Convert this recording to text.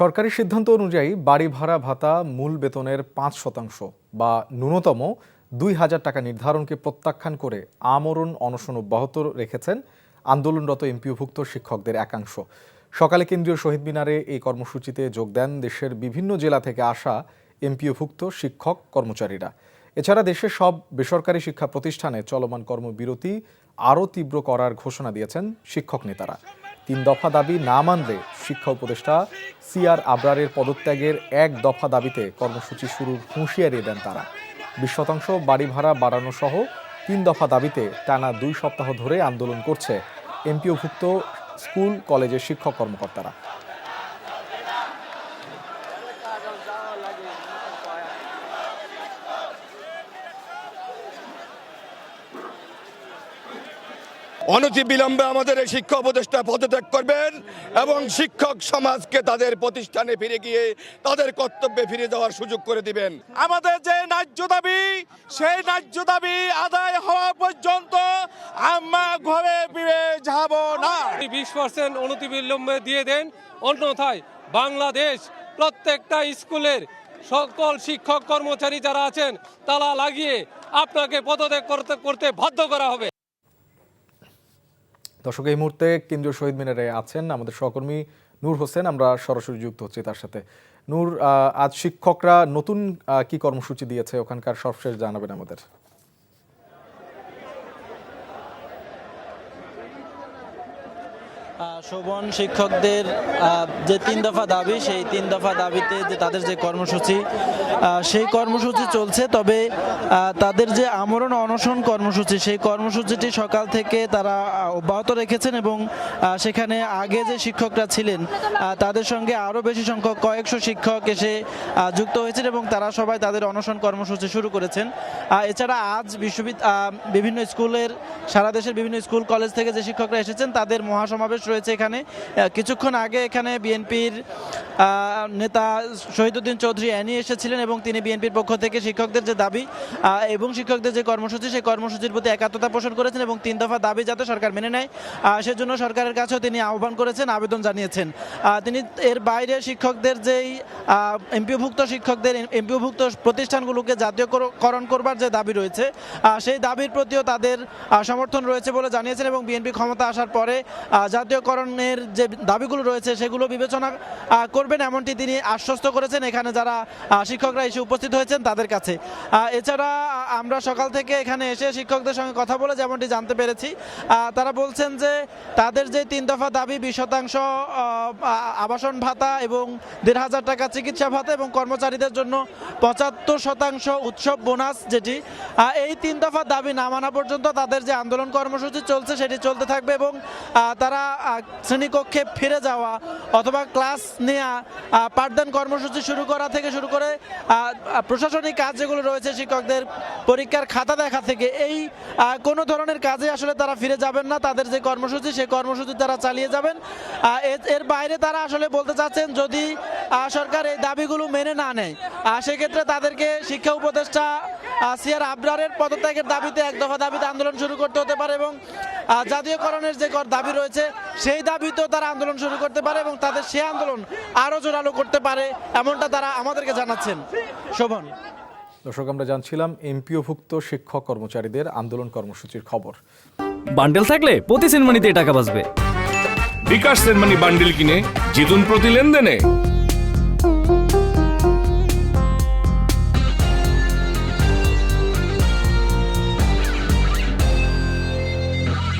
সরকারি সিদ্ধান্ত অনুযায়ী বাড়ি ভাড়া ভাতা মূল বেতনের পাঁচ শতাংশ বা ন্যূনতম দুই হাজার টাকা নির্ধারণকে প্রত্যাখ্যান করে আমরণ অনশন অব্যাহত রেখেছেন আন্দোলনরত এমপিওভুক্ত শিক্ষকদের একাংশ। সকালে কেন্দ্রীয় শহীদ মিনারে এই কর্মসূচিতে যোগ দেন দেশের বিভিন্ন জেলা থেকে আসা এমপিওভুক্ত শিক্ষক কর্মচারীরা। এছাড়া দেশের সব বেসরকারি শিক্ষা প্রতিষ্ঠানে চলমান কর্মবিরতি আরও তীব্র করার ঘোষণা দিয়েছেন শিক্ষক নেতারা। তিন দফা দাবি না মানলে শিক্ষা উপদেষ্টা সিআর আবরারের পদত্যাগের এক দফা দাবিতে কর্মসূচি শুরুর হুঁশিয়ারি দেন তারা। বিশ শতাংশ বাড়ি ভাড়া বাড়ানো সহ তিন দফা দাবিতে টানা দুই সপ্তাহ ধরে আন্দোলন করছে এমপিওভুক্ত স্কুল, কলেজের শিক্ষক কর্মকর্তারা। অনতি বিলম্বে আমাদের এই শিক্ষা উপদেষ্টা পদত্যাগ করবেন এবং শিক্ষক সমাজকে তাদের প্রতিষ্ঠানে ফিরে গিয়ে তাদের কর্তব্যে ফিরে যাওয়ার সুযোগ করে দিবেন। আমাদের যে ন্যায্য দাবি সেই ন্যায্য দাবি আদায় হওয়া পর্যন্ত আমরা ঘরে ফিরে যাব না। বিশ পার্সেন্ট অনতি অনতিবিলম্বে দিয়ে দেন অন্যথায় বাংলাদেশ প্রত্যেকটা স্কুলের সকল শিক্ষক কর্মচারী যারা আছেন তালা লাগিয়ে আপনাকে পদত্যাগ করতে করতে বাধ্য করা হবে। দর্শক, এই মুহূর্তে কেন্দ্রীয় শহীদ মিনারে আছেন আমাদের সহকর্মী নূর হোসেন। আমরা সরাসরি যুক্ত হচ্ছি তার সাথে। নূর আজ শিক্ষকরা নতুন কি কর্মসূচি দিয়েছে? ওখানকার সর্বশেষ জানাবেন আমাদের। শোভন শিক্ষকদের যে তিন দফা দাবি, সেই তিন দফা দাবিতে যে তাদের যে কর্মসূচি সেই কর্মসূচি চলছে। তবে তাদের যে আমরণ অনশন কর্মসূচি, সেই কর্মসূচিটি সকাল থেকে তারা অব্যাহত রেখেছেন এবং সেখানে আগে যে শিক্ষকরা ছিলেন তাদের সঙ্গে আরও বেশি সংখ্যক কয়েকশো শিক্ষক এসে যুক্ত হয়েছেন এবং তারা সবাই তাদের অনশন কর্মসূচি শুরু করেছেন। এছাড়া আজ বিশ্ববিদ্যালয় বিভিন্ন স্কুলের, সারা দেশের বিভিন্ন স্কুল, কলেজ থেকে যে শিক্ষকরা এসেছেন, তাদের মহাসমাবেশ রয়েছে এখানে। কিছুক্ষণ আগে এখানে বিএনপির নেতা শহীদুদ্দিন চৌধুরী অ্যানি এসেছিলেন এবং তিনি বিএনপির পক্ষ থেকে শিক্ষকদের যে দাবি এবং শিক্ষকদের যে কর্মসূচি সেই কর্মসূচির প্রতি একাত্মতা পোষণ করেছেন এবং তিন দফা দাবি যাতে সরকার মেনে নেয়। সেজন্য সরকারের কাছেও তিনি আহ্বান করেছেন আবেদন জানিয়েছেন। তিনি এর বাইরে শিক্ষকদের যেই এমপিওভুক্ত শিক্ষকদের এমপিওভুক্ত প্রতিষ্ঠানগুলোকে জাতীয়করণ করবার যে দাবি রয়েছে সেই দাবির প্রতিও তাদের সমর্থন রয়েছে বলে জানিয়েছেন এবং বিএনপি ক্ষমতা আসার পরে আহ, জাতীয়করণের যে দাবিগুলো রয়েছে সেগুলো বিবেচনা করবেন এমনটি তিনি আশ্বস্ত করেছেন এখানে যারা শিক্ষকরা এসে উপস্থিত হয়েছেন তাদের কাছে। এছাড়া আমরা সকাল থেকে এখানে এসে শিক্ষকদের সঙ্গে কথা বলে যেমনটি জানতে পেরেছি তারা বলছেন যে তাদের যে তিন দফা দাবি, বিশ শতাংশ আবাসন ভাতা এবং দেড় হাজার টাকা চিকিৎসা ভাতা এবং কর্মচারীদের জন্য পঁচাত্তর শতাংশ উৎসব বোনাস যেটি এই তিন দফা দাবি না মানা পর্যন্ত তাদের যে আন্দোলন কর্মসূচি চলছে সেটি চলতে থাকবে এবং তারা শ্রেণীকক্ষে ফিরে যাওয়া অথবা ক্লাস নেওয়া পাঠদান কর্মসূচি শুরু করা থেকে শুরু করে প্রশাসনিক কাজ যেগুলো রয়েছে শিক্ষকদের পরীক্ষার খাতা দেখা থেকে, এই কোনো ধরনের কাজে আসলে তারা ফিরে যাবেন না, তাদের যে কর্মসূচি সেই কর্মসূচি তারা চালিয়ে যাবেন। এর- বাইরে তারা আসলে বলতে চাচ্ছেন, যদি সরকার এই দাবিগুলো মেনে না নেয় সেক্ষেত্রে তাদেরকে শিক্ষা উপদেষ্টা সিআর আবরারের পদত্যাগের দাবিতে এক দফা দাবিতে আন্দোলন শুরু করতে হতে পারে এবং জাতীয়করণের যে কর- দাবি রয়েছে সেই দাবিতেও তারা আন্দোলন শুরু করতে পারে এবং তাদের সেই আন্দোলন আরও জোরালো করতে পারে এমনটা তারা আমাদেরকে জানাচ্ছেন। শোভন। দর্শক আমরা জানছিলাম এমপিওভুক্ত শিক্ষক কর্মচারীদের আন্দোলন কর্মসূচির খবর। বান্ডেল থাকলে প্রতি সেনমানিতে টাকা বাঁচবে। বিকাশ সেনমানি বান্ডিল কিনে জিতুন প্রতি লেনদেনে।